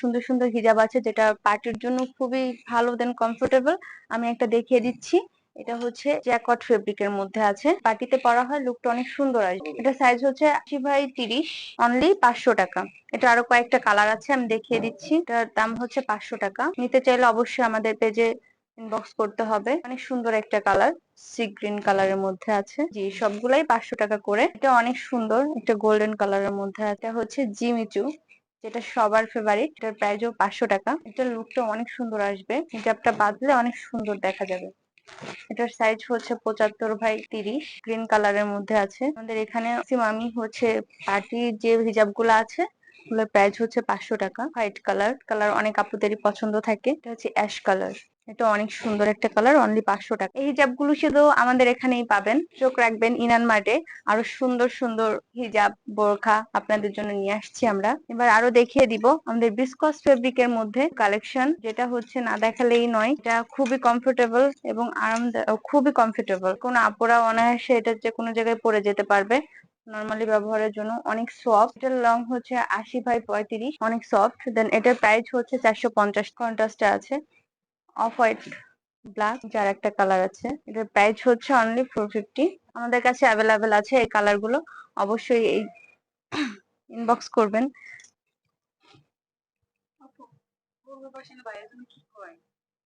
সুন্দর সুন্দর হিজাব আছে যেটা পার্টির জন্য খুবই ভালো দেন কমফোর্টেবল আমি একটা দেখিয়ে দিচ্ছি। এটা হচ্ছে জ্যাকট ফেব্রিকের মধ্যে আছে। পার্টিতে পরা হয় লুকটা অনেক সুন্দর আসবে। এটা সাইজ হচ্ছে আশি বাই তিরিশ অনলি পাঁচশো টাকা। এটা আরও কয়েকটা কালার আছে, আমি দেখিয়ে দিচ্ছি। এটার দাম হচ্ছে পাঁচশো টাকা। নিতে চাইলে অবশ্যই আমাদের পেজে ইনবক্স করতে হবে। অনেক সুন্দর একটা কালার সি গ্রিন কালারের মধ্যে আছে। জি, সবগুলাই পাঁচশো টাকা করে। এটা অনেক সুন্দর, একটা গোল্ডেন কালারের মধ্যে এটা হচ্ছে জিমিচু যেটা সবার ফেভারিট এটার ও পাঁচশো টাকা। এটার লুকটা অনেক সুন্দর আসবে। হিজাবটা বাঁধলে অনেক সুন্দর দেখা যাবে। এটার সাইজ হচ্ছে পঁচাত্তর ভাই তিরিশ। গ্রিন কালারের মধ্যে আছে। আমাদের এখানে আমি হচ্ছে পার্টির যে হিজাবগুলো আছে, ওগুলোর প্রাইস হচ্ছে পাঁচশো টাকা। হোয়াইট কালার কালার অনেক আপুদেরই পছন্দ থাকে। এটা হচ্ছে অ্যাশ কালার এটা অনেক সুন্দর একটা কালার অনলি পাঁচশো টাকা। এই হিজাবগুলো শুধু আমাদের এখানেই পাবেন। চোখ রাখবেন ইনান মার্টে। আরও সুন্দর সুন্দর হিজাব, বোরখা আপনাদের জন্য নিয়ে আসছি আমরা। এবার আরও দেখিয়ে দিব আমাদের বিসকস ফেব্রিক এর মধ্যে কালেকশন যেটা হচ্ছে না দেখালেই নয়। এটা খুবই কমফোর্টেবল এবং আরামদায়ক খুবই কমফোর্টেবল কোন আপুরা অনায়াসে এটা যে কোনো জায়গায় পরে যেতে পারবে। নর্মালি ব্যবহারের জন্য অনেক সফট এটার লং হচ্ছে আশি বাই পঁয়ত্রিশ, অনেক সফট দেন এটার প্রাইস হচ্ছে চারশো পঞ্চাশ। কন্ট্রাস্টে আছে। অফ হোয়াইট ব্ল্যাক, যার একটা কালার আছে। এটার প্রাইস হচ্ছে অনলি ফোর ফিফটি আমাদের কাছে অ্যাভেলেবেল আছে এই কালারগুলো অবশ্যই এই ইনবক্স করবেন।